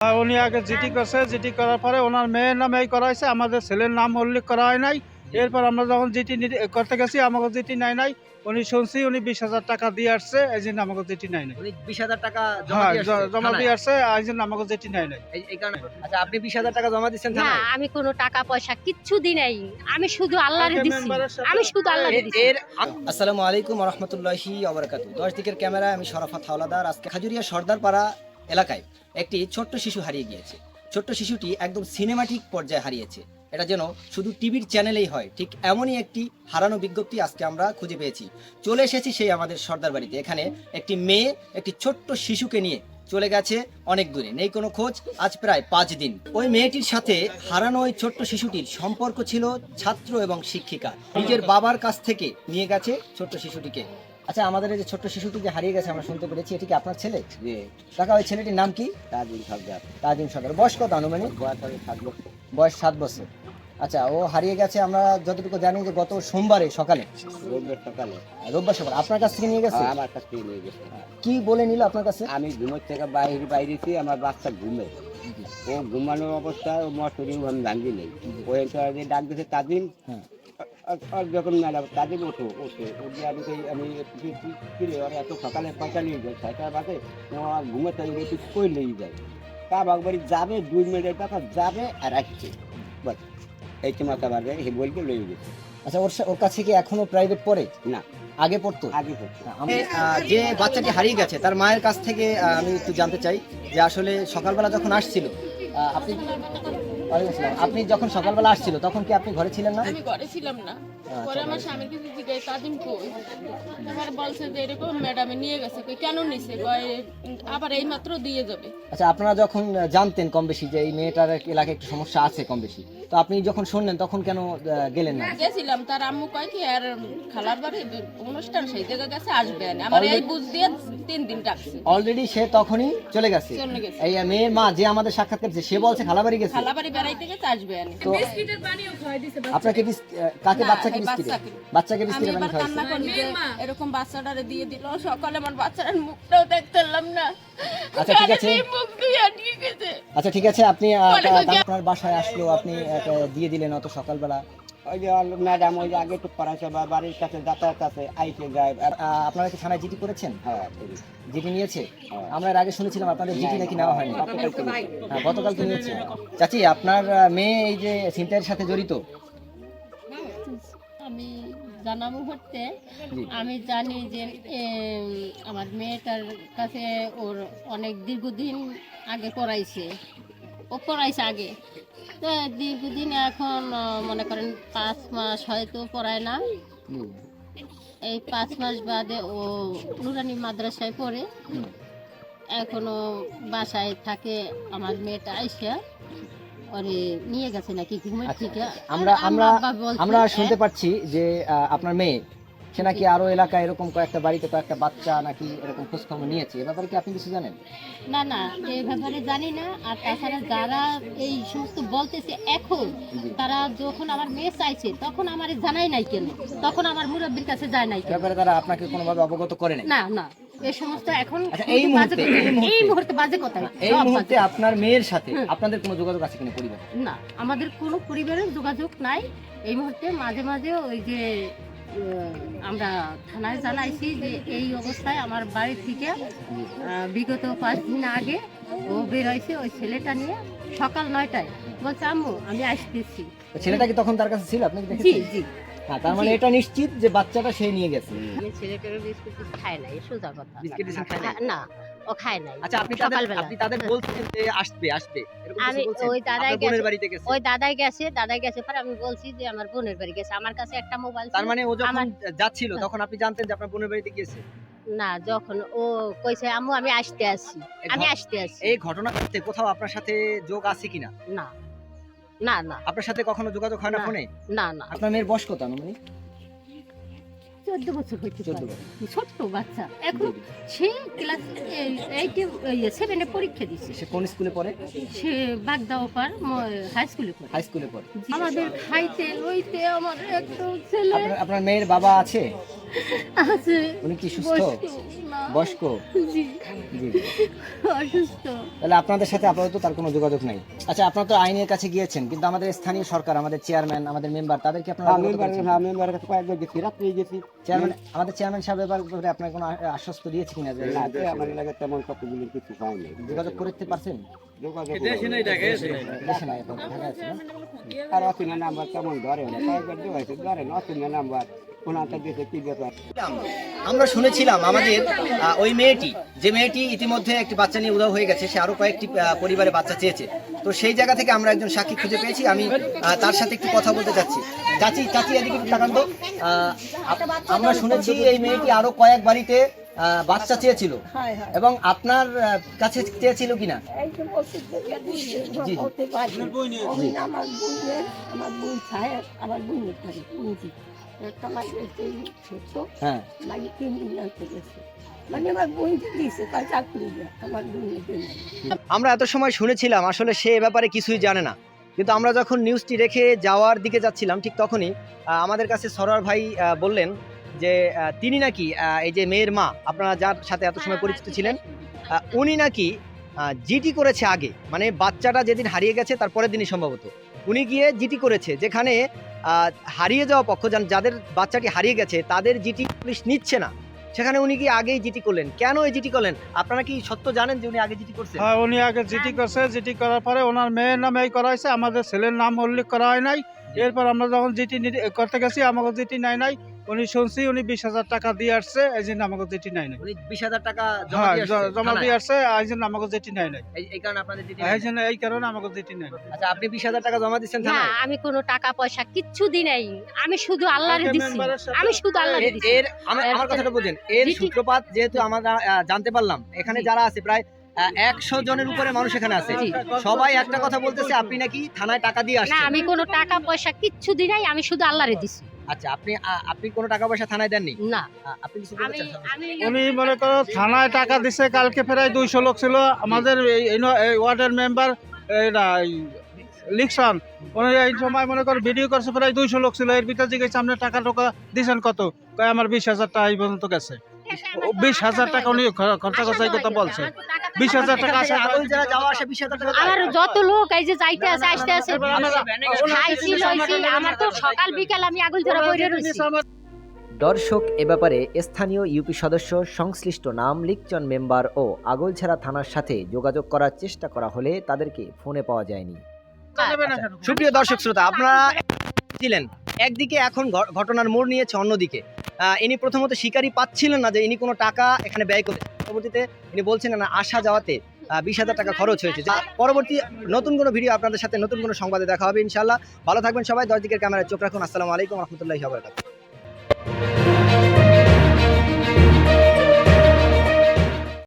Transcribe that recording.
উনি আগে জিটি করছে জিটি করার পরে ওনার মেয়ের নামেই করা হয়েছে আমাদের ছেলের নাম উল্লেখ করা হয় নাই। এরপর আমরা যখন জিটি করতে গেছি আমাকে জিটি নাই নাই। উনি শুনছি উনি বিশ হাজার টাকা দিয়ে আসছে এই জন্য আমাকে জিটি নাই। নাই বিশ হাজার টাকা জমা হ্যাঁ দিয়ে আসছে এই জন্য আমাকে জিটি নাই নাই। এই- এই আচ্ছা আপনি বিশ হাজার টাকা জমা দিচ্ছেন না আমি কোনো টাকা পয়সা কিচ্ছু দিই নাই। আমি শুধু আল্লাহরে দিচ্ছি আমি শুধু আল্লাহরে এর আসসালামু আলাইকুম রহমতুল্লাহি অবরাকাতু দশ দিকের ক্যামেরায় আমি শরাফাত হাওলাদার। আজকে খাজুরিয়া সর্দারপাড়া এলাকায় একটি ছোট্ট শিশু হারিয়ে গিয়েছে। ছোট্ট শিশুটি একদম সিনেমাটিক পর্যায়ে হারিয়েছে। এটা যেন শুধু টিভির চ্যানেলেই হয়, ঠিক এমনই একটি হারানো বিজ্ঞপ্তি আজকে আমরা খুঁজে পেয়েছি। চলে এসেছি সেই আমাদের সর্দার বাড়িতে। এখানে একটি মেয়ে একটি ছোট্ট শিশুকে নিয়ে চলে গেছে অনেক দূরে। নেই কোনো খোঁজ, আজ প্রায় পাঁচ দিন। ওই মেয়েটির সাথে হারানো ওই ছোট্ট শিশুটির সম্পর্ক ছিল ছাত্র এবং শিক্ষিকা। নিজের বাবার কাছ থেকে নিয়ে গেছে ছোট্ট শিশুটিকে। আচ্ছা আমাদের এই যে ছোট্ট শিশুটি যে হারিয়ে গেছে আমরা শুনতে পেরেছি এটি কি আপনার ছেলে? জি। কাকা ওই ছেলেটির নাম কি? তাজিম সর্দার তাজিম সদর বয়স কত আনুমানিক? বয়স সাত বছর। বয়স সাত বছর। আচ্ছা ও হারিয়ে গেছে আমরা যতটুকু জানি যে গত সোমবারে সকালে। রোববার সকালে। রোববার সকাল। আপনার কাছ থেকে নিয়ে গেছে? আমার কাছ থেকে নিয়ে গেছে। কি বলে নিল আপনার কাছে? আমি ঘুমের থেকে বাইরে বাইরেছি আমার বাচ্চা ঘুমে। ও ঘুমানোর অবস্থায় ও মশারি আমি ভাঙ্গি নেই। ও যে ডাক দিয়েছে তাজিম হ্যাঁ। আর- যখন ম্যাডাম তাজিম ওঠো ওঠো। যে আমি কই আমি একটু কি- কি- কি রে ওরা এত সকালে পয়সা নিয়ে যায় ছয়টা বাজে আমার ঘুমের থেকে একটু কই লেগে যায়। তা বাগবাড়ি যাবে দুই মিনিটের টাকা যাবে আর আসছে। বাস এই তো মাথা বাজে হে বলকে লয়ে গেছে। আচ্ছা ওর ওর কাছে কি এখনও প্রাইভেট পড়ে? না। আগে পড়তো? আগে হচ্ছে আমি যে বাচ্চাটি হারিয়ে গেছে তার মায়ের কাছ থেকে আমি একটু জানতে চাই যে আসলে সকালবেলা যখন আসছিল আপনি ওয়ালাইকুম আসসালাম। আপনি যখন সকালবেলা আসছিল তখন কি আপনি ঘরে ছিলেন না? আমি ঘরে ছিলাম না। আচ্ছা, পরে আমার স্বামীর কাছে জিজ্ঞাসা তাজিম কই? এবার বলছে যে এরকম ম্যাডামে নিয়ে গেছে। কই কেন নিছে? কয় আবার এই মাত্র দিয়ে যাবে। আচ্ছা আপনারা যখন জানতেন কম বেশি যে এই মেয়েটার এলাকায় একটু সমস্যা আছে কম বেশি তো আপনি যখন শুনলেন তখন কেন গেলেন না? গেছিলাম তার আম্মু কয় কি আর খালার বাড়ি অনুষ্ঠান সেই জায়গায় গেছে আসবে না। আমার এই বুঝ দিয়ে তিন দিন ডাকছে। অলরেডি সে তখনই চলে গেছে। এই মেয়ের মা যে আমাদের সাক্ষাৎ করছে সে বলছে খালাবাড়ি গেছে? খালা বাড়ি থেকে আসবে না তো খাওয়াই দিছে আপনাকে কাকে বাচ্চাকে বিস্কিট বাচ্চাকে। বিস্কিট আমি এবার খাওয়াইছে। কান্না করি এরকম বাচ্চাটারে দিয়ে দিল। সকালে আমার বাচ্চাটার মুখটাও দেখতেলাম না। আচ্ছা, ঠিক আছে। মুখ ধুয়ে আটকে গেছে। আচ্ছা ঠিক আছে। আপনি আপনার বাসায় আসলো আপনি দিয়ে দিলেন অত সকালবেলা। ওই যে ম্যাডাম ওই যে আগে একটু বা বাড়ির কাছে যাতায়াত আছে যায়। আর আপনারা কি থানায় জিডি করেছেন? হ্যাঁ জিডি। নিয়েছে? হ্যাঁ। আমরা এর আগে শুনেছিলাম আপনাদের জিডি নাকি নেওয়া হয়নি। হ্যাঁ গতকালকে নিয়েছে। চাচি আপনার মেয়ে এই যে ছিনতাইয়ের সাথে জড়িত? আমি জানা মুহূর্তে আমি জানি যে আমার মেয়েটার কাছে ওর অনেক দীর্ঘদিন আগে পড়াইছে। ও পড়াইছে আগে। তো দীর্ঘদিন এখন মনে করেন পাঁচ মাস হয়তো পড়ায় না। এই পাঁচ মাস বাদে ও নুরানি মাদ্রাসায় পড়ে। এখনও বাসায় থাকে আমার মেয়েটা আইসা। ওরে নিয়ে গেছে নাকি ঘুমের আচ্ছা, থেকে আমরা আমরা আমরা "হ্যাঁ, শুনতে পাচ্ছি যে আপনার মেয়ে সে নাকি আরও এলাকায় এরকম কয়েকটা বাড়িতে কয়েকটা বাচ্চা নাকি এরকম খোঁজখবর নিয়েছে? এ ব্যাপারে কি আপনি কিছু জানেন? না না এই ব্যাপারে জানি না। আর তাছাড়া যারা এই সমস্ত বলতেছে এখন তারা যখন আমার মেয়ে চাইছে তখন আমার জানাই নাই কেন? তখন আমার মুরব্বীর কাছে যায় নাই এ ব্যাপারে তারা আপনাকে কোনোভাবে অবগত করে নাই? না না এই সমস্ত এখন আচ্ছা, এই মুহূর্তে, এই মুহূর্তে। বাজে কথা। এই মুহূর্তে আপনার মেয়ের সাথে আপনাদের কোনো যোগাযোগ আছে কিনা পরিবার? না আমাদের কোনো পরিবারের যোগাযোগ নাই। এই মুহূর্তে মাঝে মাঝে ওই যে আমরা থানায় জানাইছি যে এই অবস্থায় আমার বাড়ি থেকে বিগত পাঁচ দিন আগে ও বেরোয়ছে ওই ছেলেটা নিয়ে সকাল নয়টায়। বলছে আম্মু আমি আসতেছি। ছেলেটা কি তখন তার কাছে ছিল? আপনি কি জি জি। হ্যাঁ তার মানে এটা নিশ্চিত যে বাচ্চাটা সে নিয়ে গেছে। আমি বিস্কুট খায় নাই সোজা কথা? খা- না। ও খায় নাই। আচ্ছা আপনি সকালবেলা। আপনি তাদের বলছেন যে আসবে আসবে। আমি ওই দাদাই বোনের বাড়িতে গেছে? ওই দাদাই গেছে দাদাই গেছে পরে আমি বলছি যে আমার বোনের বাড়ি গেছে। আমার কাছে একটা মোবাইল তার মানে ও যখন যাচ্ছিল তখন আপনি জানতেন যে আপনার বোনের বাড়িতে গিয়েছে? না যখন ও কইছে আম্মু আমি আসতে আসি আমি আসতে আসি এই ঘটনাতে কোথাও আপনার সাথে যোগ আছে কিনা? না। না না। আপনার সাথে কখনো যোগাযোগ হয় না না। ফোনে? না না। আপনার মেয়ের বয়স কত আনুমানিক? চোদ্দ বছর হয়েছে ছোট্ট বাচ্চা। এখন সে ক্লাস এইটে সেভেনে পরীক্ষা দিচ্ছে সে কোন স্কুলে পড়ে? সে বাগদাও পার হাই স্কুলে পড়ে। হাই স্কুলে পড়ে। আমাদের খাইতে লইতে আমার একটু ছেলে আপনার মেয়ের বাবা আছে? আছে। উনি কি সুস্থ? বয়স্ক? জি। অসুস্থ। তাহলে আপনাদের সাথে আপাতত তার কোনো যোগাযোগ নাই। আচ্ছা আপনারা তো আইনের কাছে গিয়েছেন কিন্তু আমাদের স্থানীয় সরকার আমাদের চেয়ারম্যান আমাদের মেম্বার তাদেরকে আপনারা আমি অবগত মেম্বারের কাছে কয়েকবার গেছি রাত্রে গেছি। চেয়ারম্যান আমাদের চেয়ারম্যান সাহেব এবার ব্যাপারে আপনার কোনো আশ্বস্ত দিয়েছে কিনা যে না আমার এলাকায় তেমন কতগুলি কিছু হয়নি যোগাযোগ করতে পারছেন? যোগাযোগ দেশে নাই এখন ঢাকা আছে আর অচিনা নাম্বার তেমন ধরে না কয়েকবার যোগাইছে ধরে না অচিনা নাম্বার। কি ব্যাপার? আমরা শুনেছিলাম আমাদের ওই মেয়েটি যে মেয়েটি ইতিমধ্যে একটি বাচ্চা নিয়ে উধাও হয়ে গেছে সে আরও কয়েকটি পরিবারে বাচ্চা চেয়েছে। তো সেই জায়গা থেকে আমরা একজন সাক্ষী খুঁজে পেয়েছি আমি তার সাথে একটু কথা বলতে চাচ্ছি। চাচি চাচি এদিকে তাকান তো। আমরা শুনেছি এই মেয়েটি আরও কয়েক বাড়িতে বাচ্চা চেয়েছিল। এবং আপনার কাছে চেয়েছিল কিনা? আমার বোনের আমার বোন সাহেব আমার পুঁজি একটা মাঝে ছোট হ্যাঁ। মানে তিন আনতে গেছে। আমার এত সময় শুনেছিলাম আসলে সে ব্যাপারে কিছুই জানে না। কিন্তু আমরা যখন নিউজটি রেখে যাওয়ার দিকে যাচ্ছিলাম ঠিক তখনই আমাদের কাছে সরোয়ার ভাই বললেন যে তিনি নাকি এই যে মেয়ের মা আপনারা যার সাথে এত সময় পরিচিত ছিলেন উনি নাকি জিটি করেছে আগে। মানে বাচ্চাটা যেদিন হারিয়ে গেছে তার পরের দিনই সম্ভবত। উনি গিয়ে জিটি করেছে যেখানে হারিয়ে যাওয়া পক্ষ যান- যাদের বাচ্চাটি হারিয়ে গেছে তাদের জিটি পুলিশ নিচ্ছে না। সেখানে উনি কি আগেই জিটি করলেন? কেন এই জিটি করলেন? আপনারা কি সত্য জানেন যে উনি আগে জিটি করছে? হ্যাঁ উনি আগে জিটি করছে। জিটি করার পরে ওনার মেয়ের নামে এই করা হয়েছে আমাদের ছেলের নাম উল্লেখ করা হয় নাই। এরপর আমরা যখন জিটি নি- করতে গেছি আমাকে জিটি নাই নাই। উনি শুনছি উনি বিশ হাজার টাকা দিয়ে আসছে এই জন্য আমাকে জিটি নাই। নাই বিশ হাজার টাকা জমা হ্যাঁ দিয়ে আসছে জমা। দিয়ে আসছে এই জন্য আমাকে জিটি নাই নাই। এই- কারণে আপনাদের জিটি এই জন্য এই কারণে আমাকে জিটি নাই নাই। আচ্ছা আপনি বিশ হাজার টাকা জমা দিচ্ছেন না আমি কোনো টাকা পয়সা কিচ্ছু দিই নাই। আমি শুধু আল্লাহরে দিছি। আমি শুধু আল্লাহরে দিছি। এর আমার আমার কথাটা বুঝেন এর সূত্রপাত যেহেতু আমরা জানতে পারলাম এখানে যারা আছে প্রায় একশো জনের উপরে মানুষ এখানে আছে। সবাই একটা কথা বলতেছে আপনি নাকি থানায় টাকা দিয়ে না আসছেন? আমি কোনো টাকা পয়সা কিচ্ছু দিই নাই আমি শুধু আল্লাহরে দিছি। আচ্ছা আপনি আপনি কোনো টাকা পয়সা থানায় দেননি? না। আপনি কিছু উনি মনে করো থানায় টাকা দিছে কালকে প্রায় দুইশো লোক ছিল। আমাদের এই- ওয়ার্ডের মেম্বার লিকশন উনি এই সময় মনে করো ভিডিও করছে প্রায় দুইশো লোক ছিল। এর ভিতরে জিজ্ঞেস আপনি টাকা টাকা দিয়েছেন কত? কয় আমার বিশ হাজার টাকা এই পর্যন্ত গেছে। বিশ হাজার টাকা উনি খরচা এই কথা বলছে। বিশ হাজার টাকা এখান আসে থেকে আগুন যারা যাওয়া আসে বিশ হাজার টাকা আমার যত লোক এই যে যাইতে আছে আসতে আছে খাইছি লইছি আমার তো সকাল বিকাল আমি আগুন ধরে বইরে রইছি দর্শক এ ব্যাপারে স্থানীয় ইউপি সদস্য সংশ্লিষ্ট নাম লিকচন মেম্বার ও আগলছাড়া থানার সাথে যোগাযোগ করার চেষ্টা করা হলে তাদেরকে ফোনে পাওয়া যায়নি সুপ্রিয় দর্শক শ্রোতা আপনারা ছিলেন একদিকে এখন ঘটনার মোড় নিয়েছে অন্যদিকে আহ, ইনি প্রথমত শিকারই পাচ্ছিলেন না যে ইনি কোনো টাকা এখানে ব্যয় করে পরবর্তীতে তিনি বলছেন না আসা যাওয়াতে বিশ হাজার টাকা খরচ হয়েছে। যা পরবর্তী নতুন কোনো ভিডিও আপনাদের সাথে নতুন কোনো সংবাদে দেখা হবে ইনশাল্লাহ ভালো থাকবেন সবাই দশ দিকের ক্যামেরায় চোখ রাখুন। আসসালামু আলাইকুম রহমতুল্লাহি